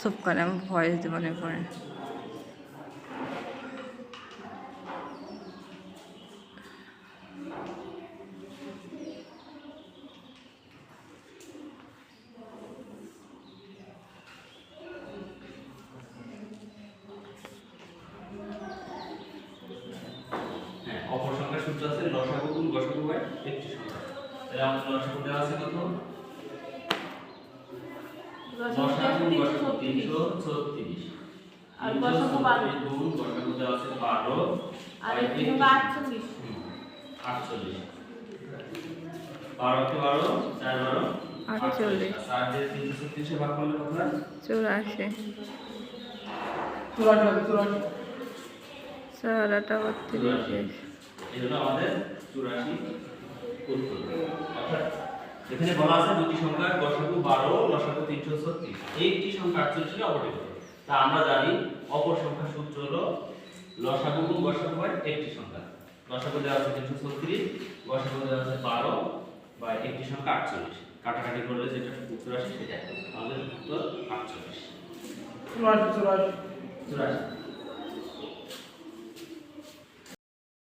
সব করে, আমি ভয়েস দেবো না পরে। হ্যাঁ অপর সূত্র আছে গসাগু একটি সংখ্যা। আমাদের দেওয়া আছে কত? লসাগু গসাগু তিনশো ছত্রিশ। আর গসাগু বারো। গুণ গসাগু দেওয়া আছে বারো আর আটচল্লিশ। বারো চার বারো আটচল্লিশ। চার দিয়ে তিনশো ছত্রিশে ভাগ করলে কত? চৌরাশি। চুরাশি চার আটা বত্রিশ। এই হলো আমাদের চুরাশি অর্থাৎ এখানে বলা আছে দুটি সংখ্যা গসাগু বারো লসাগু তিনশো ছত্রিশ। একটি সংখ্যা আটচল্লিশে অপরিত তা আমরা জানি অপর সংখ্যার সূত্র হলো লসাগু গুণ গসাগু হয় একটি সংখ্যা। লসাগু দেওয়া আছে তিনশো ছত্রিশ গসাগু দেওয়া আছে বারো বা একটি সংখ্যা আটচল্লিশ। কাটাকাটি করলে যেটা উত্তর আসে সেটা আমাদের উত্তর আটচল্লিশ। চুরাশি চুরাশি। চুরাশি।